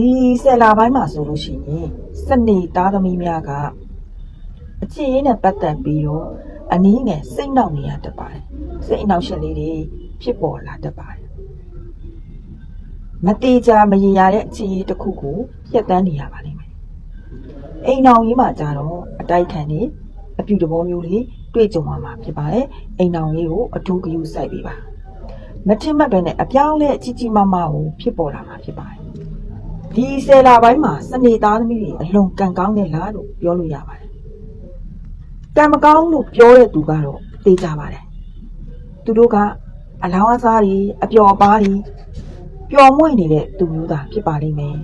ဒီဆယ်လာပိုင်းမှာဆိုလို့ရှိရင်စနေသားသမီးများကအချစ်ရင်းနဲ့ပတ်သက်ပြီးတော့အနည်းငယ်စိတ်နှောက်နေရတတ်ပါတယ်စိတ်အနှောက်အယှက်လေးတွေဖြစ်ပေါ်လာတတ်ပါတယ်မတေချာမရေရာတဲ့အချစ်ရင်းတစ်ခုကိုပြတ်တန်းနေရပါလိမ့်မယ်အိမ်အောင်ကြီးမှာကြတော့အတိုက်ခံနေအပြူတဘောမျိုးလေးတွေ့ကြုံရမှာဖြစ်ပါတယ်အိမ်အောင်လေးကိုအထူးဂရုစိုက်ပေးပါမထင်မှတ်ပဲနဲ့အပြောင်းအလဲအကြီးကြီးမားမားကိုဖြစ်ပေါ်လာမှာဖြစ်ပါတယ် ဒီဆယ်လာပိုင်းမှာစနေသားသမီးတွေအလွန်ကံကောင်းတဲ့လားလို့ပြောလို့ရပါတယ်ကံမကောင်းလို့ပြောတဲ့သူကတော့သိကြပါတယ်သူတို့ကအလောင်းအစားတွေအပျော်ပါးတွေပျော်မွေ့နေတဲ့သူမျိုးသားဖြစ်ပါလိမ့်မယ်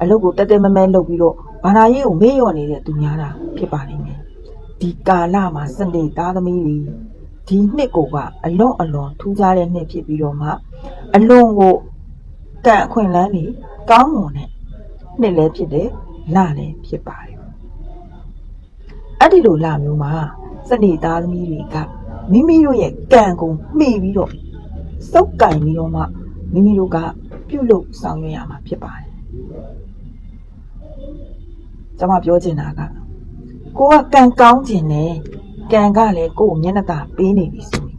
အလုပ်ကိုတက်တက်မဲမဲလုပ်ပြီးတော့ဘာသာရေးကိုမေ့လျော့နေတဲ့သူများတာဖြစ်ပါလိမ့်မယ်ဒီကာလမှာစနေသားသမီးတွေဒီနှစ်ကိုကအလွန်အလွန်ထူးခြားတဲ့နှစ်ဖြစ်ပြီးတော့မှအလွန်ကိုကံအခွင့်အလမ်းတွေ ကောင်းမွန်တဲ့နှစ်လည်းဖြစ်တယ်လလည်းဖြစ်ပါတယ်အဲ့ဒီလိုလာမျိုးမှာစနေသားသမီးတွေကမိမိတို့ရဲ့ကံကိုမှီပြီးတော့စုပ်ကင်ပြီးတော့မှမိမိတို့ကပြုတ်လို့ဆောင်ရွက်ရမှာဖြစ်ပါတယ်။ကျွန်မပြောချင်တာကကိုကကံကောင်းခြင်းနဲ့ကံကလည်းကိုယ်ကိုမျက်နှာသာပေးနေပြီဆိုရင်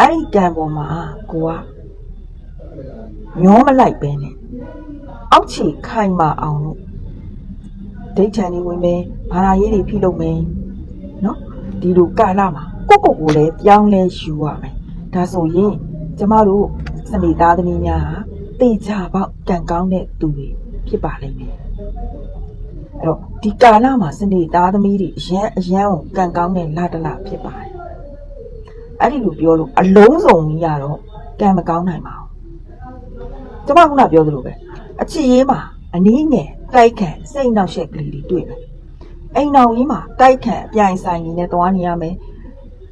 အဲ့ဒီကံပေါ်မှာကိုကမျောမလိုက်ပဲနဲ့ အောက်ခြေခိုင်မာအောင်လို့ဒိတ်ချန်နေဝင်မယ်ဘာသာရေးတွေဖိလုပ်မယ်နော်ဒီလိုကာလမှာကိုယ့်ကိုယ်ကိုလည်းပြောင်းလဲယူရမယ်ဒါဆိုရင်ကျမတို့စနေသားသမီးများဟာတေချာပေါက်ကံကောင်းတဲ့သူတွေဖြစ်ပါလိမ့်မယ်အဲ့တော့ဒီကာလမှာစနေသားသမီးတွေအရန်အရန်ကိုကံကောင်းတဲ့လာတလဖြစ်ပါတယ်အဲ့ဒီလိုပြောလို့အလုံးစုံကြီးရတော့ကံမကောင်းနိုင်ပါဘူးကျမကခုနပြောသလိုပဲ အချစ်ရေးမှာအနည်းငယ်တိုက်ခံစိတ်နှောက်ယှက်ကလေးတွေတွေ့မယ်အိမ်တော်ကြီးမှာတိုက်ခံအပြိုင်ဆိုင်ကြီးနဲ့သွားနေရမယ်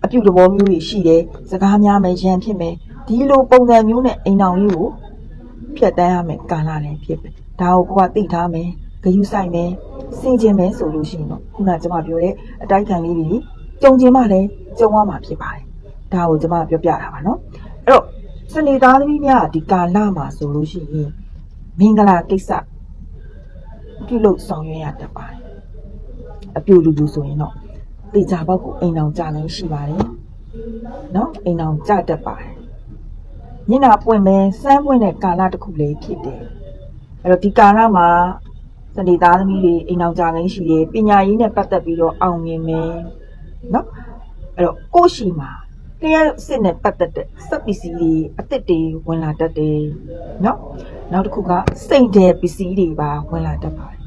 အပြုတ်တဘောမျိုးတွေရှိတယ်စကားများမယ်ရန်ဖြစ်မယ်ဒီလိုပုံစံမျိုးနဲ့အိမ်တော်ကြီးကိုဖြတ်တန်းရမယ်ကာလလည်းဖြစ်ပဲဒါကိုကိုကသိထားမယ်ဂယုဆိုင်မယ်စင်ကျင်မယ်ဆိုလို့ရှိရင်တော့ခုနကကျွန်မပြောတဲ့အတိုက်ခံလေးတွေကြုံကျင်မှလည်းကြုံရမှာဖြစ်ပါတယ်ဒါကိုကျွန်မပြောပြတာပါနော်အဲ့တော့စနေသားသမီးများကဒီကာလမှာဆိုလို့ရှိရင် မင်္ဂလာကိစ္စပြုလုပ်ဆောင်ရွက်ရတတ်ပါတယ်အပြူလူလူဆိုရင်တော့တေချာဘောက်ကိုအိမ်အောင်ကြလည်းရှိပါတယ်နော်အိမ်အောင်ကြတတ်ပါတယ်ညနာပွင့်မယ်စမ်းပွင့်တဲ့ကာလတစ်ခုလေးဖြစ်တယ်အဲ့တော့ဒီကာလမှာစနေသားသမီးတွေအိမ်အောင်ကြလည်းရှိတယ်ပညာရေးနဲ့ပတ်သက်ပြီးတော့အောင်မြင်မယ်နော်အဲ့တော့ကိုယ့်ရှိမှာ တရားစစ်နဲ့ပတ်သက်တဲ့စက်ပစ္စည်းတွေအစ်စ်တွေဝင်လာတတ်တယ်နော်နောက်တစ်ခုကစိတ်တဲ့ပစ္စည်းတွေပါဝင်လာတတ်ပါတယ်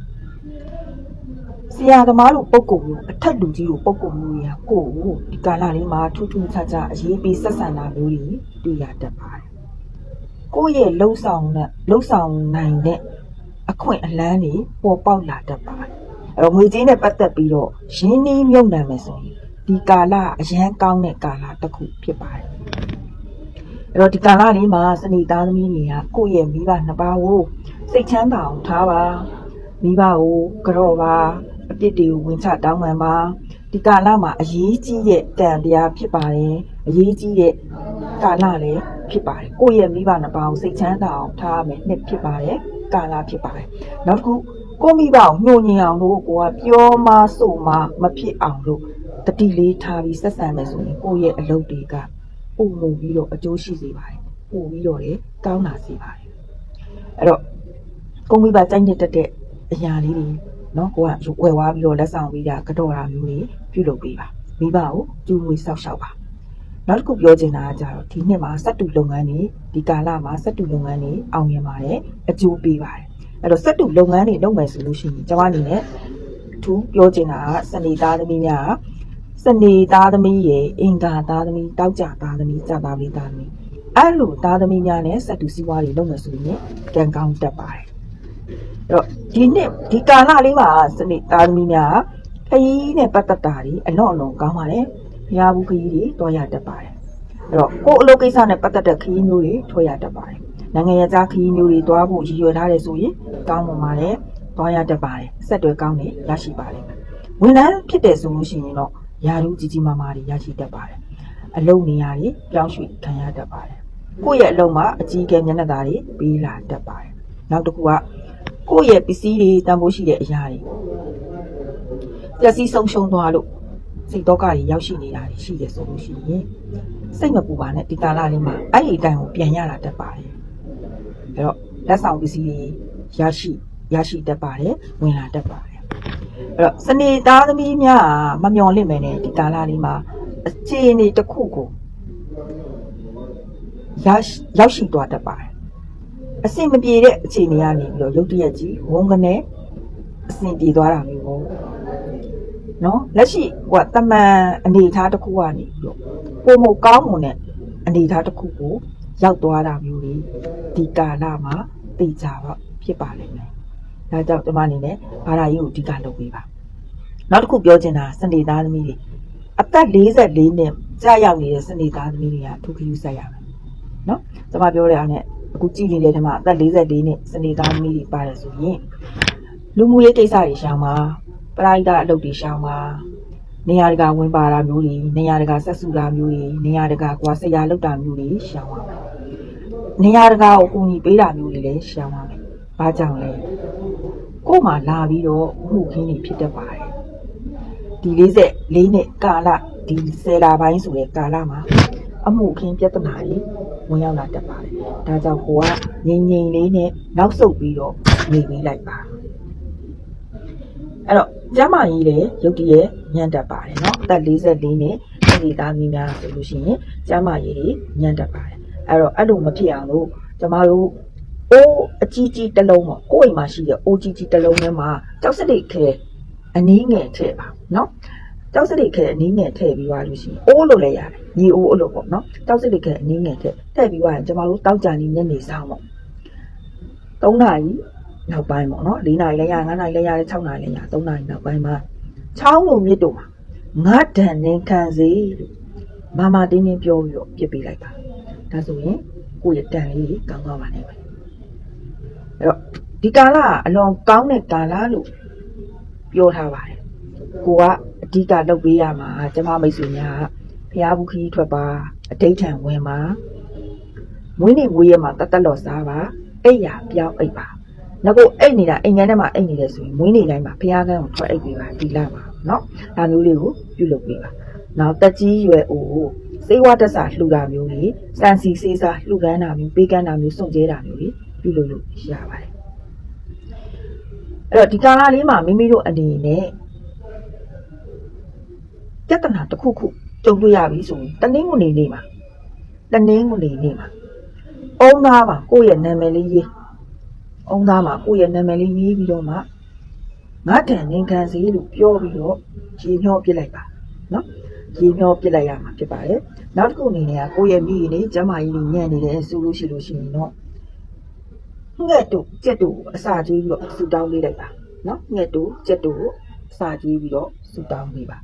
ဆရာသမားတို့ပုံကုမျိုးအထက်လူကြီးတို့ပုံကုမျိုးတွေကကိုယ့်ကိုဒီကာလလေးမှာထူးထူးခြားခြားအရေးပေးဆက်ဆံတာမျိုးတွေတွေ့ရတတ်ပါတယ်ကိုယ့်ရဲ့လှုပ်ဆောင်တဲ့လှုပ်ဆောင်နိုင်တဲ့အခွင့်အလမ်းတွေပေါ်ပေါက်လာတတ်ပါတယ်အဲ့တော့ငွေကြေးနဲ့ပတ်သက်ပြီးတော့ရင်းနှီးမြုပ်နှံမယ်ဆိုရင် ဒီကာလအရန်ကောင်းတဲ့ကာလတစ်ခုဖြစ်ပါတယ်အဲ့တော့ဒီကာလလေးမှာစနေသားသမီးတွေကကိုယ့်ရဲ့မိဘနှစ်ပါးကိုစိတ်ချမ်းသာအောင်ထားပါမိဘကိုကြော့ပါအပြစ်တွေကိုဝင်ချတောင်းပန်ပါဒီကာလမှာအရေးကြီးတဲ့တန်တရားဖြစ်ပါတယ်အရေးကြီးတဲ့ကာလလည်းဖြစ်ပါတယ်ကိုယ့်ရဲ့မိဘနှစ်ပါးကိုစိတ်ချမ်းသာအောင်ထားရမယ်နှစ်ဖြစ်ပါတယ်ကာလဖြစ်ပါတယ်နောက်တစ်ခုကိုယ့်မိဘကိုညှို့ညင်အောင်လို့ကိုကပြောမဆိုမမဖြစ်အောင်လို့ တတိလေးထားပြီးဆက်ဆံမယ်ဆိုရင်ကိုယ့်ရဲ့အလုပ်တွေကပုံမှုပြီးတော့အကျိုးရှိစေပါတယ်ပို့ပြီးတော့လေကောင်းလာစေပါတယ်အဲ့တော့ကိုယ့်မိဘကြိုက်တဲ့တက်တဲ့အရာလေးတွေနော်ကိုကဝယ်သွားပြီးတော့လက်ဆောင်ပေးတာကတော့တာမျိုးတွေပြုလုပ်ပေးပါမိဘကိုကျူးငွေဆောက်ရှောက်ပါနောက်တစ်ခုပြောချင်တာကကြတော့ဒီနှစ်မှာစက်တူလုပ်ငန်းတွေဒီကာလမှာစက်တူလုပ်ငန်းတွေအောင်မြင်ပါတယ်အကျိုးပေးပါတယ်အဲ့တော့စက်တူလုပ်ငန်းတွေလုပ်မယ်ဆိုလို့ရှိရင်ကျွန်မအနေနဲ့အထူးပြောချင်တာကစနေသားသမီးများက စနေသားသမီးရဲ့အင်္ဂါသားသမီးတောက်ကြသားသမီးကြာသားလေးသားသမီးအဲ့လိုသားသမီးများနဲ့စက်တူစီးပွားတွေလုပ်မယ်ဆိုရင်ကံကောင်းတတ်ပါတယ်အဲ့တော့ဒီနှစ်ဒီကာလလေးမှာစနေသားသမီးများခရီးနဲ့ပတ်သက်တာတွေအလွန်အလွန်ကောင်းပါတယ်။ဘုရားဘူးခရီးတွေတွားရတတ်ပါတယ်။အဲ့တော့ကိုယ့်အလုပ်ကိစ္စနဲ့ပတ်သက်တဲ့ခရီးမျိုးတွေထွေးရတတ်ပါတယ်။နိုင်ငံရခြားခရီးမျိုးတွေတွားဖို့ရည်ရွယ်ထားတယ်ဆိုရင်ကောင်းပါပါတယ်။တွားရတတ်ပါတယ်။ဆက်တွဲကောင်းနေရရှိပါလိမ့်မယ်။ဝန်ထမ်းဖြစ်တယ်ဆိုလို့ရှိရင်တော့ ယာရုကြီးကြီးမားမားတွေရရှိတတ်ပါတယ်။အလုပ်နေရာတွေပြောင်းရွှေ့ခံရတတ်ပါတယ်။ကိုယ့်ရဲ့အလုပ်မှာအကြီးအကဲမျက်နှာသာတွေပေးလာတတ်ပါတယ်။နောက်တစ်ခုကကိုယ့်ရဲ့ပစ္စည်းတွေတန်ဖိုးရှိတဲ့အရာတွေပျက်စီးဆုံးရှုံးသွားလို့စိတ်တော့ကတွေရောက်ရှိနေတာတွေရှိတယ်ဆိုလို့ရှိရင်စိတ်မပူပါနဲ့ဒီကာလလေးမှာအဲ့ဒီအတိုင်းကိုပြန်ရတာတက်ပါတယ်အဲ့တော့လက်ဆောင်ပစ္စည်းတွေရရှိရရှိတတ်ပါတယ်ဝင်လာတတ်ပါတယ် အဲ့တော့စနေသားသမီးများမမျော်လင့်မယ်နဲ့ဒီကာလလေးမှာအခြေအနေတစ်ခုကိုရရှိရောက်ရှိသွားတတ်ပါတယ်အဆင်မပြေတဲ့အခြေအနေကနေပြီးတော့ရုတ်တရက်ကြီးဝုန်းကနေအဆင်ပြေသွားတာမျိုးပေါ့နော်လက်ရှိဟိုကတမန်အနေအထားတစ်ခုကနေပြီးတော့ပုံမကောင်းမွန်တဲ့အနေအထားတစ်ခုကိုရောက်သွားတာမျိုးတွေဒီကာလမှာသိကြပါဖြစ်ပါလိမ့်မယ် ဒါကြောင့်ဒီမအနေနဲ့ဘာသာရေးကိုအဓိကလုပ်ပေးပါနောက်တစ်ခုပြောချင်တာစနေသားသမီးတွေအသက်44နှစ်ကြာရောက်နေတဲ့စနေသားသမီးတွေကဒုက္ခယူဆက်ရမယ်နော်ကျွန်မပြောတဲ့အားနဲ့အခုကြည့်နေတဲ့ဓမ္မအသက်44နှစ်စနေသားသမီးတွေပါတယ်ဆိုရင်လူမှုရေးကိစ္စတွေရှောင်ပါပရိုက်တာအလုပ်တွေရှောင်ပါနေရာတကာဝင်ပါတာမျိုးတွေနေရာတကာဆက်စုတာမျိုးတွေနေရာတကာကွာဆရာလောက်တာမျိုးတွေရှောင်ပါမယ်နေရာတကာကိုအကူအညီပေးတာမျိုးတွေလည်းရှောင်ပါမယ် ။ဘာကြောင့်လဲ။ကို့မှာလာပြီးတော့မှုခင်းနေဖြစ်တတ်ပါတယ်။ဒီ44နှစ်ကာလဒီ10လပိုင်းဆိုတဲ့ကာလမှာအမှုခင်းပြဿနာတွေဝင်ရောက်လာတတ်ပါတယ်။ဒါကြောင့်ကိုကငြိမ်ငြိမ်လေးနဲ့နောက်ဆုတ်ပြီးတော့နေပြီးလိုက်ပါ။အဲ့တော့ကျမကြီးလည်းရုတ်တရက်ညံ့တတ်ပါတယ်နော်။အသက်44နှစ်ဒီသားမီးများဆိုလို့ရှိရင်ကျမကြီးညံ့တတ်ပါတယ်။အဲ့တော့အဲ့လိုမဖြစ်အောင်လို့ကျမတို့ အိုးအကြီးကြီးတစ်လုံးပေါ့ကိုယ့်အိမ်မှာရှိတဲ့အိုးကြီးကြီးတစ်လုံးထဲမှာကြောက်စရိတ်ခဲအနည်းငယ်ထည့်ပါနော်ကြောက်စရိတ်ခဲအနည်းငယ်ထည့်ပြီးသွားလို့ရှိရင်အိုးလို့လည်းရတယ်ညီအိုးအဲ့လိုပေါ့နော်ကြောက်စရိတ်ခဲအနည်းငယ်ထည့်ထည့်ပြီးသွားရင်ကျွန်တော်တို့တောက်ကြနေညနေဆောင်ပေါ့၃နာရီနောက်ပိုင်းပေါ့နော်၄နာရီလည်းရ၅နာရီလည်းရတယ်၆နာရီလည်းရ၃နာရီနောက်ပိုင်းမှာချောင်းလုံးမြစ်တို့မှာငါဒဏ်နဲ့ခံစေလို့မမတင်းတင်းပြောပြီးတော့ပြစ်ပေးလိုက်ပါဒါဆိုရင်ကိုယ့်ရဲ့တန်လေးကောင်းသွားပါလိမ့်မယ် အဲ့တော့ဒီကာလကအလွန်ကောင်းတဲ့ကာလလို့ပြောထားပါတယ်ကိုကအဓိကလုပ်ပေးရမှာကျမမိတ်ဆွေများဖျားဘူးခကြီးထွက်ပါအတိတ်ထံဝင်ပါမွေးနေမွေးရမှာတတ်တတ်လော်စားပါအိပ်ရပြောင်းအိပ်ပါငါကိုအိတ်နေတာအိမ်ငန်းထဲမှာအိတ်နေတယ်ဆိုရင်မွေးနေတိုင်းမှာဖះကန်းကိုထွက်အိတ်ပေးပါဒီလာပါเนาะဒါမျိုးလေးကိုပြုလုပ်ပေးပါနောက်တက်ကြီးရွယ်အိုစေဝါတက်စာလှူတာမျိုးကြီးစံစီစေးစာလှူကန်းတာမျိုးပေးကန်းတာမျိုးစုံကျဲတာမျိုးကြီး ပြုလုပ်လို့ရပါတယ်အဲ့တော့ဒီကာလလေးမှာမိမိတို့အနေနဲ့ပြဿနာတစ်ခုခုကြုံတွေ့ရပြီဆိုရင်တနင်္ဂနွေနေ့မှာတနင်္ဂနွေနေ့မှာအုံသားပါကိုယ့်ရဲ့နာမည်လေးရေးအုံသားမှာကိုယ့်ရဲ့နာမည်လေးရေးပြီးတော့မှငါတန်နေခံစီလို့ပြောပြီးတော့ရေမျောပစ်လိုက်ပါနော်ရေမျောပစ်လိုက်ရမှာဖြစ်ပါတယ်နောက်တစ်ခုအနေနဲ့ကိုယ့်ရဲ့မိနေကျမကြီးတွေညံ့နေတယ်ဆိုလို့ရှိလို့ရှိရင်တော့ ငှက်တို့ကြက်တို့အစာကြီးပြီးတော့ဆူတောင်းပေးလိုက်ပါနော်ငှက်တို့ကြက်တို့အစာကြီးပြီးတော့ဆူတောင်းပေးပါ